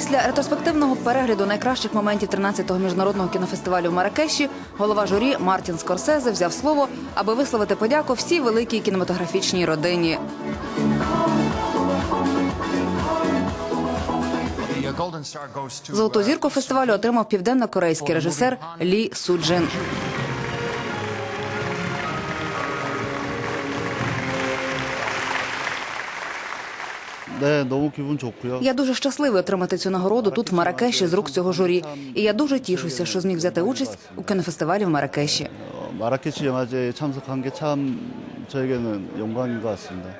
Після ретроспективного перегляду найкращих моментів 13-го міжнародного кінофестивалю в Маракеші голова журі Мартін Скорсезе взяв слово, аби висловити подяку всій великій кінематографічній родині. Золоту зірку фестивалю отримав південно-корейський режисер Лі Суджин. 네, 너무 기분 좋고요. Я дуже щасливий отримати цю нагороду тут в Маракеші з рук цього журі. І я дуже тішуся, що зміг взяти участь у кінофестивалі в Маракеші. 어, 마라케치 영화제에 참석한 게 참 저에게는 영광인 것 같습니다.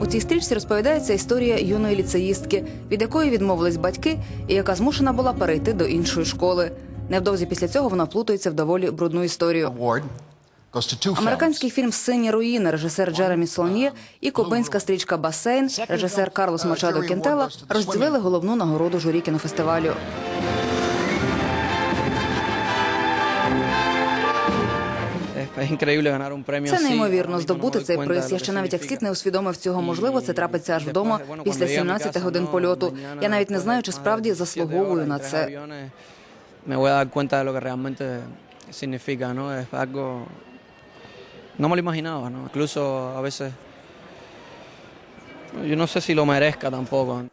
У цій стрічці розповідається історія юної ліцеїстки, від якої відмовились батьки, і яка змушена була перейти до іншої школи. Невдовзі після цього вона плутається в доволі брудну історію. award goes to two Американський фільм Сині руїни режисер Джеремі Солон'є і кубинська стрічка Басейн режисер Карлос Мачадо Кентела розділили головну нагороду журі кінофестивалю. Un premio Це неймовірно здобути цей приз. Я ще навіть як слід не усвідомив цього. Можливо, це трапиться аж вдома після 17 годин польоту. Я навіть не знаю, чи справді заслуговую на це. ¿No? Me lo imaginaba, ¿no? Incluso a veces... Yo no sé si lo merezca tampoco.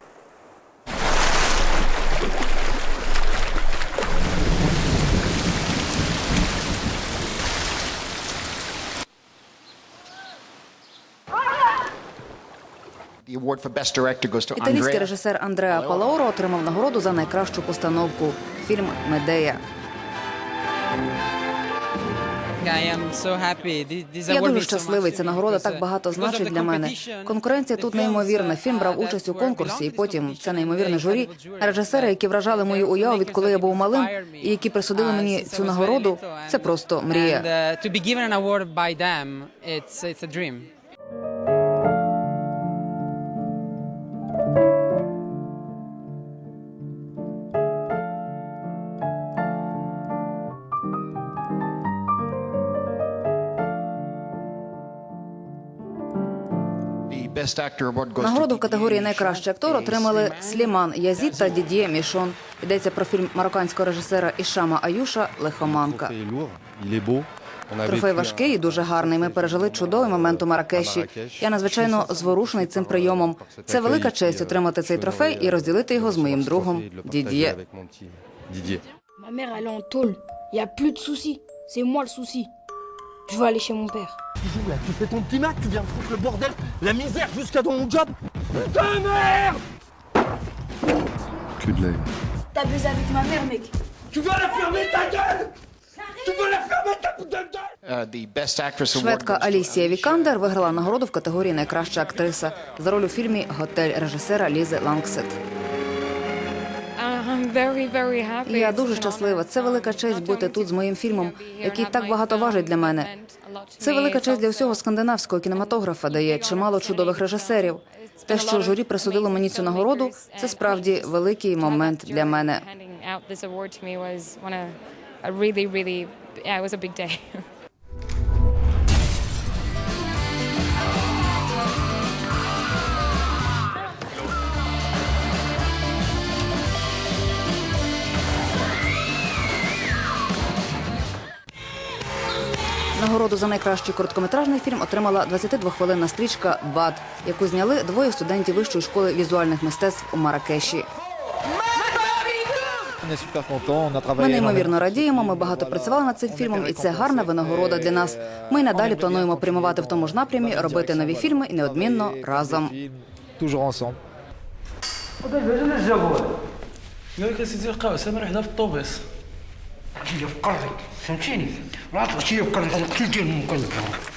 Італійський Andrea. режисер Андреа Палаоро отримав нагороду за найкращу постановку. Фільм Медея. Я дуже щасливий. Ця нагорода так uh, багато значить для мене. Конкуренція тут неймовірна. uh, Фільм брав участь у конкурсі, і потім це неймовірне журі. Режисери, які вражали мою уяву, відколи я був малим, і які присудили мені Uh, I цю нагороду. Це просто мрія. Нагороду в категорії найкращий актор отримали Сліман Язід та Дід'є Мішон. Йдеться про фільм марокканського режисера Ішама Аюша Лихоманка. Трофей важкий і дуже гарний. Ми пережили чудовий момент у Маракеші. Я надзвичайно зворушений цим прийомом. Це велика честь отримати цей трофей і розділити його з моїм другом Дід'є. Ma mère, elle est en tôle. Il n'y a plus de soucis. C'est moi le souci. Je veux aller chez mon père. Tu joues là, tu fais ton petit Mac, tu viens me foutre le bordel, la misère jusqu'à dans mon job. Putain de merde Que de. T'as baisé avec ma mère, mec. Tu veux la fermer ta gueule Tu veux la fermer ta putain de gueule uh, the Best Actress award Шведка Алісія Alicia Вікандер виграла нагороду в категорії Найкраща актриса за роль у фільмі Готель режисера Лізи Лангсет. Я дуже щаслива. Це велика Um, честь бути тут з моїм фільмом, який так багато важить для мене. Це велика честь для всього скандинавського кінематографа дає чимало чудових режисерів. Те, що журі присудило мені цю нагороду, це справді великий момент для мене. Нагороду за найкращий короткометражний фільм отримала 22-хвилинна стрічка Бад, яку зняли двоє студентів вищої школи візуальних мистецтв у Маракеші. Ми неймовірно радіємо. Ми багато працювали над цим фільмом, і це гарна винагорода для нас. Ми й надалі плануємо прямувати в тому ж напрямі, робити нові фільми і неодмінно разом. Toujours ensemble. قالك سيدي القاو سامر حدا في الطوبيس شيل في قلبي فهمتيني؟ العطله شيل في قلبي كل ديال من قلبي